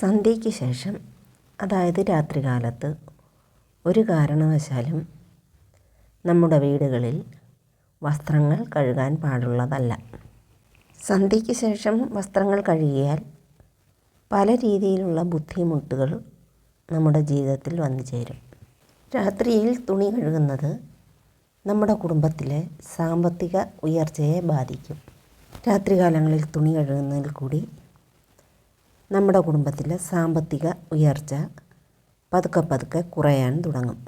സന്ധ്യയ്ക്ക് ശേഷം അതായത് രാത്രികാലത്ത് ഒരു കാരണവശാലും നമ്മുടെ വീടുകളിൽ വസ്ത്രങ്ങൾ കഴുകാൻ പാടുള്ളതല്ല. സന്ധ്യയ്ക്ക് ശേഷം വസ്ത്രങ്ങൾ കഴുകിയാൽ പല രീതിയിലുള്ള ബുദ്ധിമുട്ടുകൾ നമ്മുടെ ജീവിതത്തിൽ വന്നു ചേരും. രാത്രിയിൽ തുണി കഴുകുന്നത് നമ്മുടെ കുടുംബത്തിലെ സാമ്പത്തിക ഉയർച്ചയെ ബാധിക്കും. രാത്രികാലങ്ങളിൽ തുണി കഴുകുന്നതിൽ കൂടി നമ്മുടെ കുടുംബത്തിലെ സാമ്പത്തിക ഉയർച്ച പതുക്കെ പതുക്കെ കുറയാൻ തുടങ്ങും.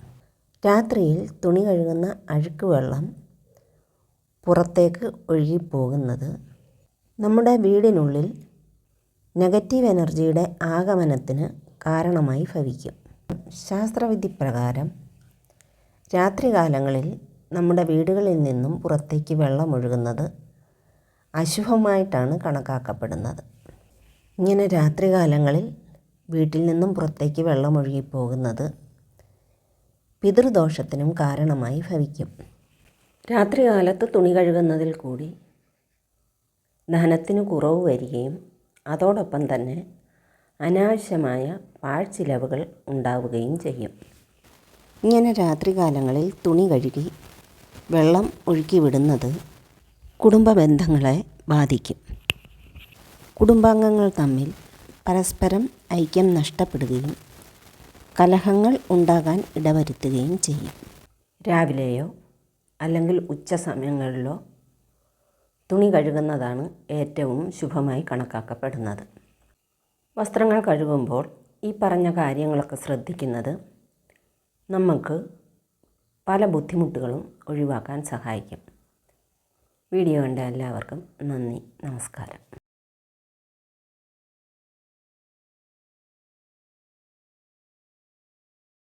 രാത്രിയിൽ തുണി കഴുകുന്ന അഴുക്ക് വെള്ളം പുറത്തേക്ക് ഒഴുകിപ്പോകുന്നത് നമ്മുടെ വീടിനുള്ളിൽ നെഗറ്റീവ് എനർജിയുടെ ആഗമനത്തിന് കാരണമായി ഭവിക്കും. ശാസ്ത്രവിധി പ്രകാരം രാത്രികാലങ്ങളിൽ നമ്മുടെ വീടുകളിൽ നിന്നും പുറത്തേക്ക് വെള്ളം ഒഴുകുന്നത് അശുഭമായിട്ടാണ് കണക്കാക്കപ്പെടുന്നത്. ഇങ്ങനെ രാത്രികാലങ്ങളിൽ വീട്ടിൽ നിന്നും പുറത്തേക്ക് വെള്ളം ഒഴുകിപ്പോകുന്നത് പിതൃദോഷത്തിനും കാരണമായി ഭവിക്കും. രാത്രികാലത്ത് തുണി കഴുകുന്നതിൽ കൂടി ധനത്തിന് കുറവ് വരികയും അതോടൊപ്പം തന്നെ അനാവശ്യമായ പാഴ്ചിലവുകൾ ഉണ്ടാവുകയും ചെയ്യും. ഇങ്ങനെ രാത്രികാലങ്ങളിൽ തുണി കഴുകി വെള്ളം ഒഴുക്കി വിടുന്നത് കുടുംബ ബന്ധങ്ങളെ ബാധിക്കും. കുടുംബാംഗങ്ങൾ തമ്മിൽ പരസ്പരം ഐക്യം നഷ്ടപ്പെടുകയും കലഹങ്ങൾ ഉണ്ടാകാൻ ഇടവരുത്തുകയും ചെയ്യും. രാവിലെയോ അല്ലെങ്കിൽ ഉച്ച സമയങ്ങളിലോ തുണി കഴുകുന്നതാണ് ഏറ്റവും ശുഭമായി കണക്കാക്കപ്പെടുന്നത്. വസ്ത്രങ്ങൾ കഴുകുമ്പോൾ ഈ പറഞ്ഞ കാര്യങ്ങളൊക്കെ ശ്രദ്ധിക്കുന്നത് നമുക്ക് പല ബുദ്ധിമുട്ടുകളും ഒഴിവാക്കാൻ സഹായിക്കും. വീഡിയോ കണ്ട എല്ലാവർക്കും നന്ദി നമസ്കാരം.